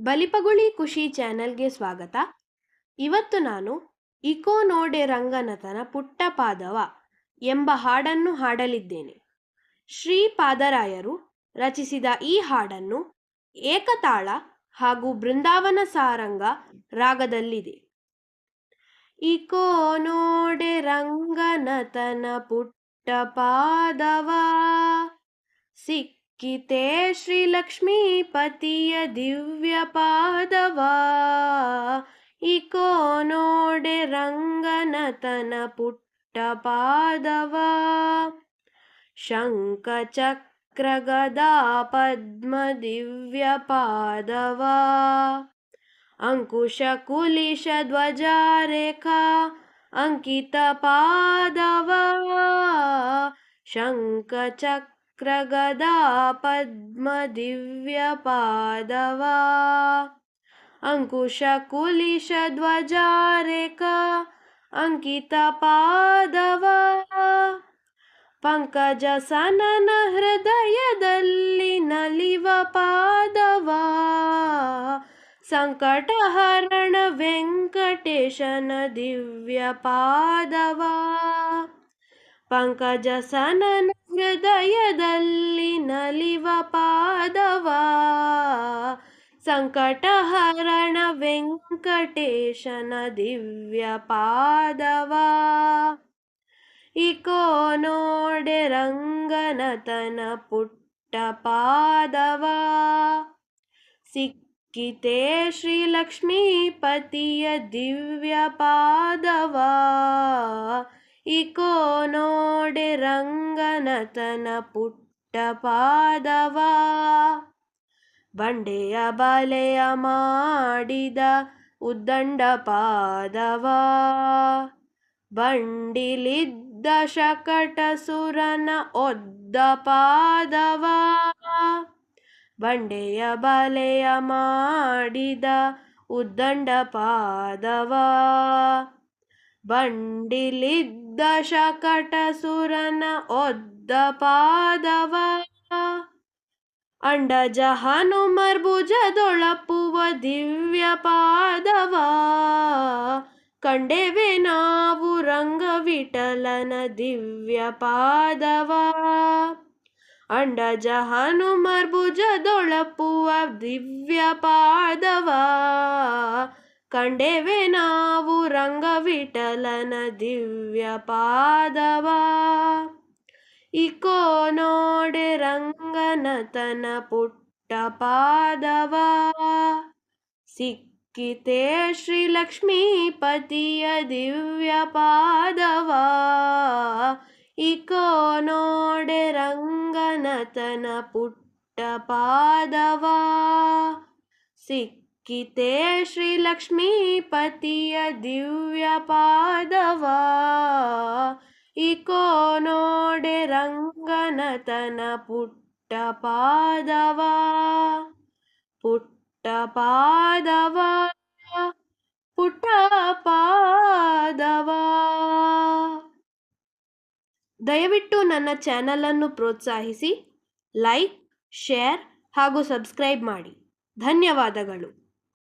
ಬಲಿಪಗುಳಿ ಖುಷಿ ಚಾನೆಲ್ಗೆ ಸ್ವಾಗತ. ಇವತ್ತು ನಾನು ಇಕೋ ನೋಡೆ ರಂಗನತನ ಪುಟ್ಟ ಪಾದವ ಎಂಬ ಹಾಡನ್ನು ಹಾಡಲಿದ್ದೇನೆ. ಶ್ರೀ ಪಾದರಾಯರು ರಚಿಸಿದ ಈ ಹಾಡನ್ನು ಏಕತಾಳ ಹಾಗೂ ಬೃಂದಾವನ ಸಾರಂಗ ರಾಗದಲ್ಲಿದೆ. ಇಕೋ ನೋಡೆ ರಂಗನತನ ಪುಟ್ಟ ಪಾದವ कि िते श्रीलक्ष्मीपतीयदिव्यपादवा इको नोडेरङ्गनतनपुट्टपादवा शङ्खचक्रगदा पद्मदिव्यपादवा अङ्कुशकुलिशध्वजारेखा अङ्कितपादवा। शङ्खचक्र ಪದ್ಮ ದಿವ್ಯ ಪಾದವ ಅಂಕುಶ ಕುಲಿಶ ಧ್ವಜ ರೇಖಾ ಅಂಕಿತ ಪಾದವ ಶಂಖ ಚಕ್ರ ಗದಾ ಪದ್ಮ ದಿವ್ಯ ಪಾದವ ಅಂಕುಶ ಕುಲಿಶ ಧ್ವಜ ಅಂಕಿತ ಪಾದವ ಪಂಕಜ ಸನನ ಹೃದಯದಲ್ಲಿ ನಲಿವ ಪಾದವ ಸಂಕಟಹರಣ ವೆಂಕಟೇಶನ ದಿವ್ಯ ಪಾದವ ಪಂಕಜ ಸನನ ಹೃದಯದಲ್ಲಿ ನಲಿವ ಪಾದವ. ಸಂಕಟಹರಣ ವೆಂಕಟೇಶನ ದಿವ್ಯ ಪಾದವ. ಇಕೋ ನೋಡೆ ರಂಗನತನ ಪುಟ್ಟ ಪಾದವ. ಸಿಕ್ಕಿತೆ ಶ್ರೀಲಕ್ಷ್ಮೀಪತಿಯ ದಿವ್ಯ ಪಾದವ. ಇಕೋ ನೋಡೆ ರಂಗನತನ ಪುಟ್ಟ ಪಾದವ. ಬಂಡೆಯ ಬಲೆಯ ಮಾಡಿದ ಉದ್ದಂಡ ಪಾದವ. ಬಂಡಿಲಿದ್ದ ಶಕಟ ಸುರನ ಒದ್ದ ಪಾದವ. ಬಂಡೆಯ ಬಲೆಯ ಮಾಡಿದ ಉದ್ದಂಡ ಪಾದವ. ಬಂಡಿಲಿದ್ದ ಶಕಟ ಸುರನ ಒದ್ದ ಪಾದವ. ಅಂಡಜ ಹನುಮರ್ಭುಜದೊಳಪುವ ದಿವ್ಯ ಪಾದವ. ಕಂಡೆವೆ ನಾವು ರಂಗವಿಠಲನ ದಿವ್ಯ ಪಾದವ. ಅಂಡಜ ಹನುಮರ್ಭುಜದೊಳಪುವ ದಿವ್ಯ ಪಾದವ. ಕಂಡೆವೆ ನಾವು ರಂಗವಿಠಲನ ದಿವ್ಯ ಪಾದವ. ಇಕೋ ನೋಡೆ ರಂಗನತನ ಪುಟ್ಟ ಪಾದವ. ಸಿಕ್ಕಿತೆ ಶ್ರೀ ಲಕ್ಷ್ಮೀಪತಿಯ ದಿವ್ಯ ಪಾದವ. ಇಕೋ ನೋಡೆ ರಂಗನತನ ಪುಟ್ಟ ಪಾದವ. ಸಿಕ್ಕಿತೆ ಶ್ರೀ ಲಕ್ಷ್ಮೀಪತಿಯ ದಿವ್ಯ ಪಾದವ? ಇಕೋ ನೋಡೆ ರಂಗನತನ ಪುಟ್ಟ ಪಾದವ? ಪುಟ್ಟ ಪಾದವ? ಪುಟ್ಟ ಪಾದವ? ದಯವಿಟ್ಟು ನನ್ನ ಚಾನಲನ್ನು ಪ್ರೋತ್ಸಾಹಿಸಿ, ಲೈಕ್, ಶೇರ್ ಹಾಗೂ ಸಬ್ಸ್ಕ್ರೈಬ್ ಮಾಡಿ. ಧನ್ಯವಾದಗಳು.